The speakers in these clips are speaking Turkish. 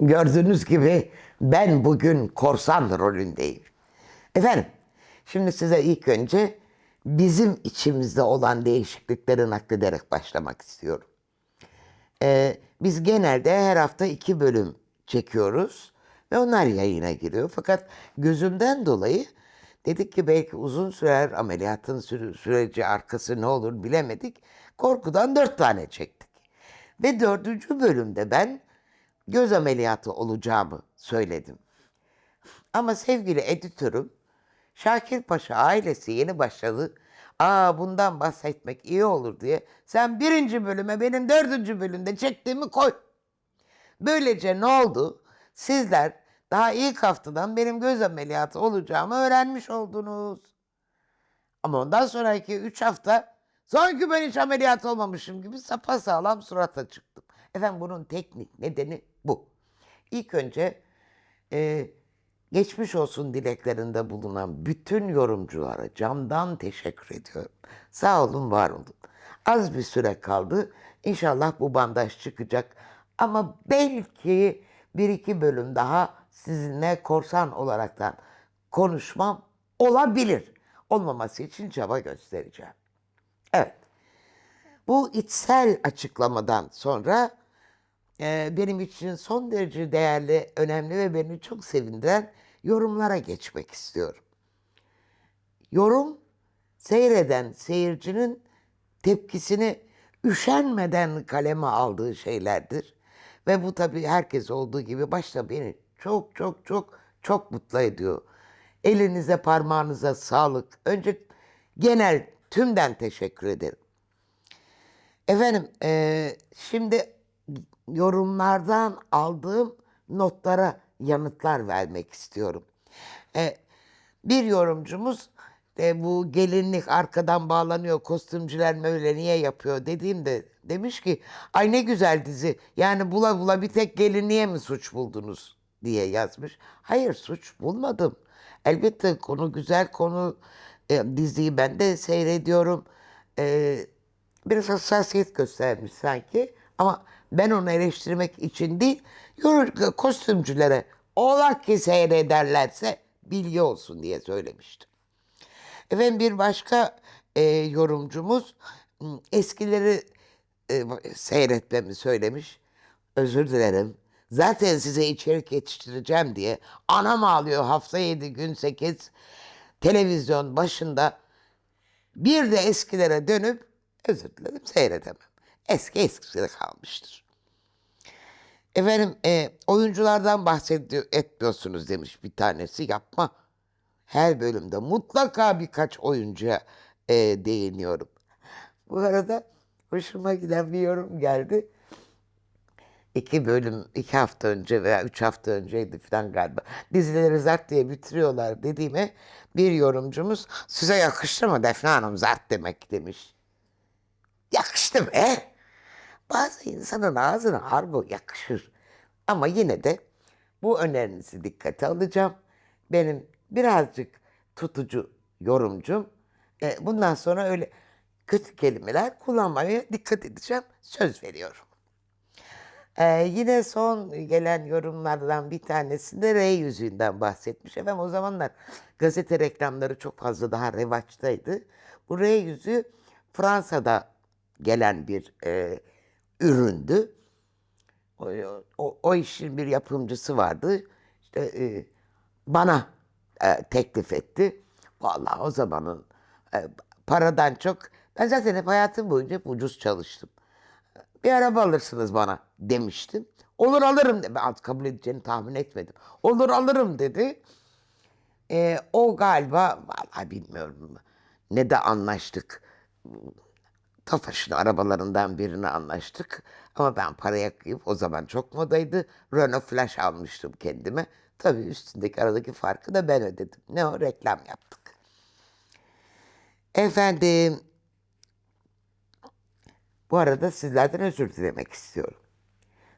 Gördüğünüz gibi ben bugün korsan rolündeyim. Efendim, şimdi size ilk önce bizim içimizde olan değişiklikleri naklederek başlamak istiyorum. Ee, biz genelde her hafta iki bölüm çekiyoruz ve onlar yayına giriyor. Fakat gözümden dolayı dedik ki belki uzun sürer ameliyatın süre- süreci arkası ne olur bilemedik. Korkudan dört tane çektik. Ve dördüncü bölümde ben göz ameliyatı olacağımı söyledim. Ama sevgili editörüm Şakir Paşa ailesi yeni başladı. Aa bundan bahsetmek iyi olur diye sen birinci bölüme benim dördüncü bölümde çektiğimi koy. Böylece ne oldu? Sizler daha ilk haftadan benim göz ameliyatı olacağımı öğrenmiş oldunuz. Ama ondan sonraki üç hafta sanki ben hiç ameliyat olmamışım gibi sapasağlam surata çıktım. Efendim bunun teknik nedeni bu. İlk önce e, geçmiş olsun dileklerinde bulunan bütün yorumculara camdan teşekkür ediyorum. Sağ olun, var olun. Az bir süre kaldı. İnşallah bu bandaj çıkacak. Ama belki bir iki bölüm daha sizinle korsan olaraktan konuşmam olabilir. Olmaması için çaba göstereceğim. Evet. Bu içsel açıklamadan sonra e, benim için son derece değerli, önemli ve beni çok sevindiren yorumlara geçmek istiyorum. Yorum seyreden seyircinin tepkisini üşenmeden kaleme aldığı şeylerdir. Ve bu tabii herkes olduğu gibi başta beni çok çok çok çok mutlu ediyor. Elinize parmağınıza sağlık. Önce genel tümden teşekkür ederim. Efendim, eee, şimdi yorumlardan aldığım notlara yanıtlar vermek istiyorum. E, bir yorumcumuz e, bu gelinlik arkadan bağlanıyor, kostümcüler böyle niye yapıyor dediğimde demiş ki ay ne güzel dizi yani bula bula bir tek gelinliğe mi suç buldunuz diye yazmış. Hayır suç bulmadım. Elbette konu güzel konu e, diziyi ben de seyrediyorum. E, biraz hassasiyet göstermiş sanki. Ama ben onu eleştirmek için değil, kostümcülere ola ki seyrederlerse bilgi olsun diye söylemiştim. Efendim bir başka e, yorumcumuz eskileri e, seyretmemi söylemiş. Özür dilerim. Zaten size içerik yetiştireceğim diye anam ağlıyor hafta yedi gün sekiz televizyon başında bir de eskilere dönüp özür dilerim seyredemem. Eski eskisine kalmıştır. Efendim e, oyunculardan bahsediyor etmiyorsunuz demiş bir tanesi yapma. Her bölümde mutlaka birkaç oyuncuya e, değiniyorum. Bu arada hoşuma giden bir yorum geldi. İki bölüm, iki hafta önce veya üç hafta önceydi falan galiba. Dizileri zart diye bitiriyorlar dediğime bir yorumcumuz size yakıştı mı Defne Hanım zart demek demiş. Yakıştı be. Bazı insanın ağzına harbu yakışır. Ama yine de bu önerinizi dikkate alacağım. Benim birazcık tutucu yorumcum. E, bundan sonra öyle kötü kelimeler kullanmaya dikkat edeceğim. Söz veriyorum. Ee, yine son gelen yorumlardan bir tanesinde R yüzüğünden bahsetmiş. Efendim o zamanlar gazete reklamları çok fazla daha revaçtaydı. Bu R yüzüğü Fransa'da gelen bir e, üründü. O, o, o işin bir yapımcısı vardı. İşte e, bana e, teklif etti. Vallahi o zamanın e, paradan çok ben zaten hep hayatım boyunca hep ucuz çalıştım bir araba alırsınız bana demiştim. Olur alırım dedi. Ben kabul edeceğini tahmin etmedim. Olur alırım dedi. Ee, o galiba vallahi bilmiyorum ne de anlaştık. Tofaş'ın arabalarından birini anlaştık. Ama ben paraya kıyıp o zaman çok modaydı. Renault Flash almıştım kendime. Tabii üstündeki aradaki farkı da ben ödedim. Ne o reklam yaptık. Efendim bu arada sizlerden özür dilemek istiyorum.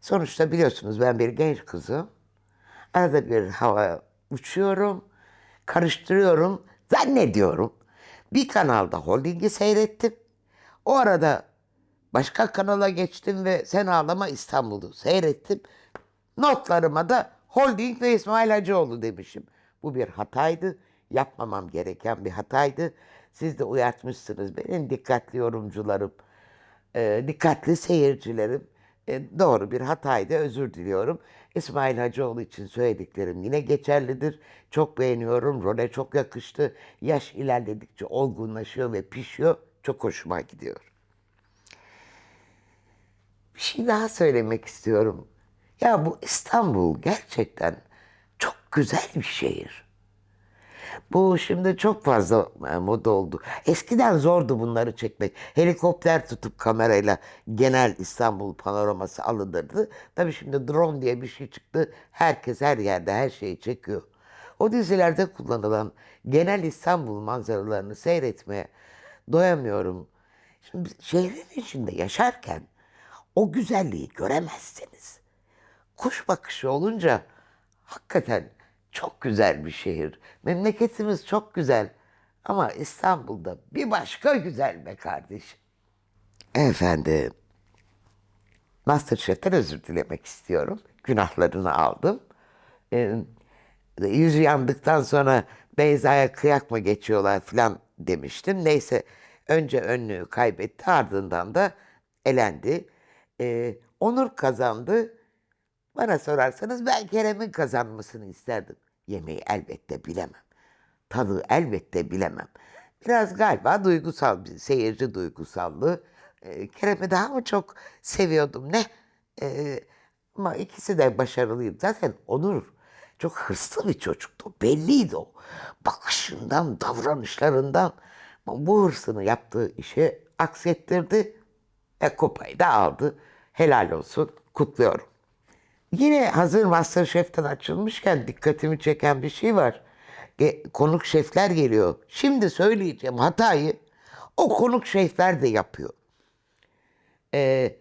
Sonuçta biliyorsunuz ben bir genç kızım. Arada bir hava uçuyorum, karıştırıyorum, zannediyorum. Bir kanalda holdingi seyrettim. O arada başka kanala geçtim ve Sen Ağlama İstanbul'u seyrettim. Notlarıma da Holding ve İsmail Hacıoğlu demişim. Bu bir hataydı. Yapmamam gereken bir hataydı. Siz de uyartmışsınız benim dikkatli yorumcularım, e, dikkatli seyircilerim. E, doğru bir hataydı, özür diliyorum. İsmail Hacıoğlu için söylediklerim yine geçerlidir. Çok beğeniyorum, role çok yakıştı. Yaş ilerledikçe olgunlaşıyor ve pişiyor. Çok hoşuma gidiyor. Bir şey daha söylemek istiyorum. Ya bu İstanbul gerçekten çok güzel bir şehir. Bu şimdi çok fazla e, moda oldu. Eskiden zordu bunları çekmek. Helikopter tutup kamerayla genel İstanbul panoraması alınırdı. Tabii şimdi drone diye bir şey çıktı. Herkes her yerde her şeyi çekiyor. O dizilerde kullanılan genel İstanbul manzaralarını seyretmeye doyamıyorum. Şimdi şehrin içinde yaşarken o güzelliği göremezsiniz. Kuş bakışı olunca hakikaten çok güzel bir şehir. Memleketimiz çok güzel. Ama İstanbul'da bir başka güzel be kardeşim. Efendim, Masterchef'ten özür dilemek istiyorum. Günahlarını aldım. Ee, yüzü yandıktan sonra Beyza'ya kıyak mı geçiyorlar falan demiştim. Neyse önce önlüğü kaybetti ardından da elendi. Ee, Onur kazandı. Bana sorarsanız ben Kerem'in kazanmasını isterdim. Yemeği elbette bilemem. Tadı elbette bilemem. Biraz galiba duygusal bir seyirci duygusallığı. Ee, Kerem'i daha mı çok seviyordum ne? Ee, ama ikisi de başarılıydı. Zaten Onur çok hırslı bir çocuktu. Belliydi o. Bakışından, davranışlarından. Bu hırsını yaptığı işi aksettirdi. Ve kupayı da aldı. Helal olsun. Kutluyorum. Yine hazır Masterchef'ten açılmışken dikkatimi çeken bir şey var. Konuk şefler geliyor. Şimdi söyleyeceğim hatayı o konuk şefler de yapıyor. Ee,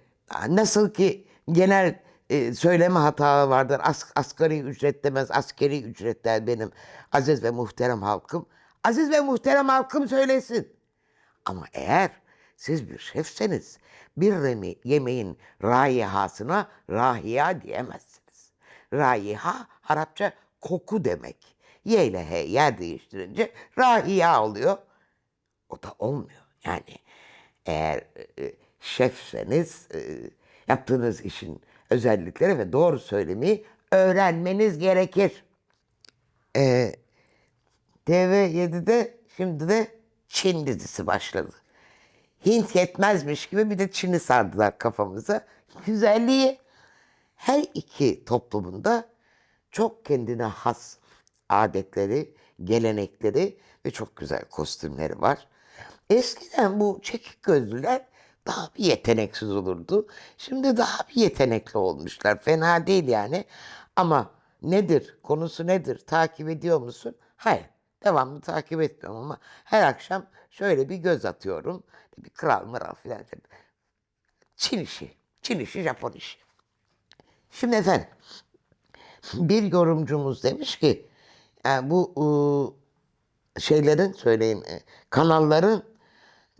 nasıl ki genel e, söyleme hataları vardır. As, asgari ücret demez, askeri ücret der benim aziz ve muhterem halkım. Aziz ve muhterem halkım söylesin. Ama eğer siz bir şefseniz bir remi, yemeğin rayihasına rahiya diyemezsiniz. Rayiha Arapça koku demek. Y ile H yer değiştirince rahiya oluyor. O da olmuyor. Yani eğer e, şefseniz e, yaptığınız işin özellikleri ve doğru söylemeyi öğrenmeniz gerekir. E, TV7'de şimdi de Çin dizisi başladı. Hint yetmezmiş gibi bir de Çin'i sardılar kafamıza. Güzelliği her iki toplumunda çok kendine has adetleri, gelenekleri ve çok güzel kostümleri var. Eskiden bu çekik gözlüler daha bir yeteneksiz olurdu. Şimdi daha bir yetenekli olmuşlar. Fena değil yani. Ama nedir, konusu nedir, takip ediyor musun? Hayır. Devamlı takip etmiyorum ama her akşam şöyle bir göz atıyorum. Bir kral mıral filan. Çin işi, Çin işi, Japon işi. Şimdi efendim, bir yorumcumuz demiş ki, yani bu ıı, şeylerin söyleyin, e, kanalların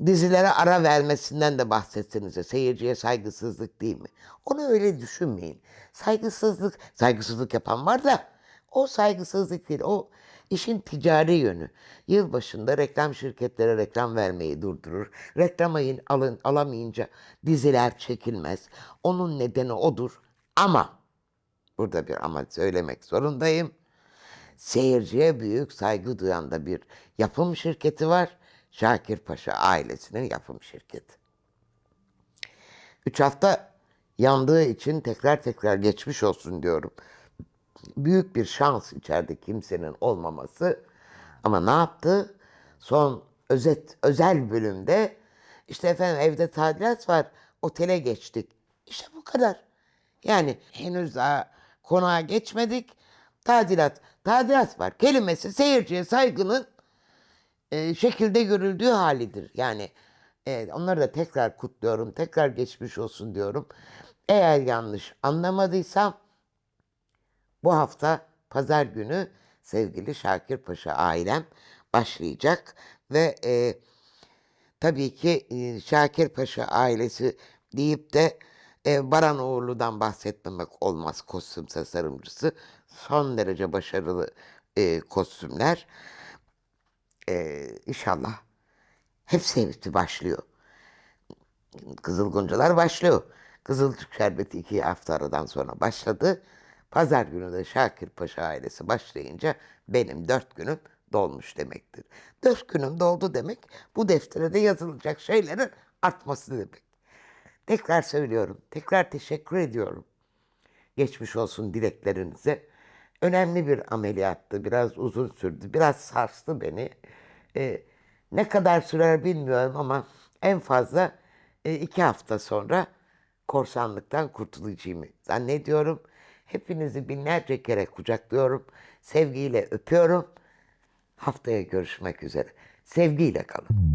dizilere ara vermesinden de bahsetsenize. Seyirciye saygısızlık değil mi? Onu öyle düşünmeyin. Saygısızlık, saygısızlık yapan var da o saygısızlık değil. O işin ticari yönü. Yılbaşında reklam şirketlere reklam vermeyi durdurur. Reklam ayın alın, alamayınca diziler çekilmez. Onun nedeni odur. Ama burada bir ama söylemek zorundayım. Seyirciye büyük saygı duyan da bir yapım şirketi var. Şakir Paşa ailesinin yapım şirketi. Üç hafta yandığı için tekrar tekrar geçmiş olsun diyorum. Büyük bir şans içeride kimsenin olmaması. Ama ne yaptı? Son özet özel bölümde işte efendim evde tadilat var. Otele geçtik. İşte bu kadar. Yani henüz daha konağa geçmedik. Tadilat, tadilat var. Kelimesi seyirciye saygının e, şekilde görüldüğü halidir. Yani evet, onları da tekrar kutluyorum. Tekrar geçmiş olsun diyorum. Eğer yanlış anlamadıysam bu hafta pazar günü sevgili Şakir Paşa ailem başlayacak ve e, tabii ki e, Şakir Paşa ailesi deyip de E, Baran Uğurlu'dan bahsetmemek olmaz kostüm tasarımcısı. Son derece başarılı e, kostümler. E, inşallah hepsi hepsi başlıyor. Kızıl Goncalar başlıyor. Kızılcık Şerbeti iki hafta aradan sonra başladı. Pazar günü de Şakir Paşa ailesi başlayınca benim dört günüm dolmuş demektir. Dört günüm doldu demek bu deftere de yazılacak şeylerin artması demek. Tekrar söylüyorum, tekrar teşekkür ediyorum. Geçmiş olsun dileklerinize. Önemli bir ameliyattı, biraz uzun sürdü, biraz sarstı beni. Ee, ne kadar sürer bilmiyorum ama en fazla e, iki hafta sonra korsanlıktan kurtulacağımı zannediyorum. Hepinizi binlerce kere kucaklıyorum. Sevgiyle öpüyorum. Haftaya görüşmek üzere. Sevgiyle kalın.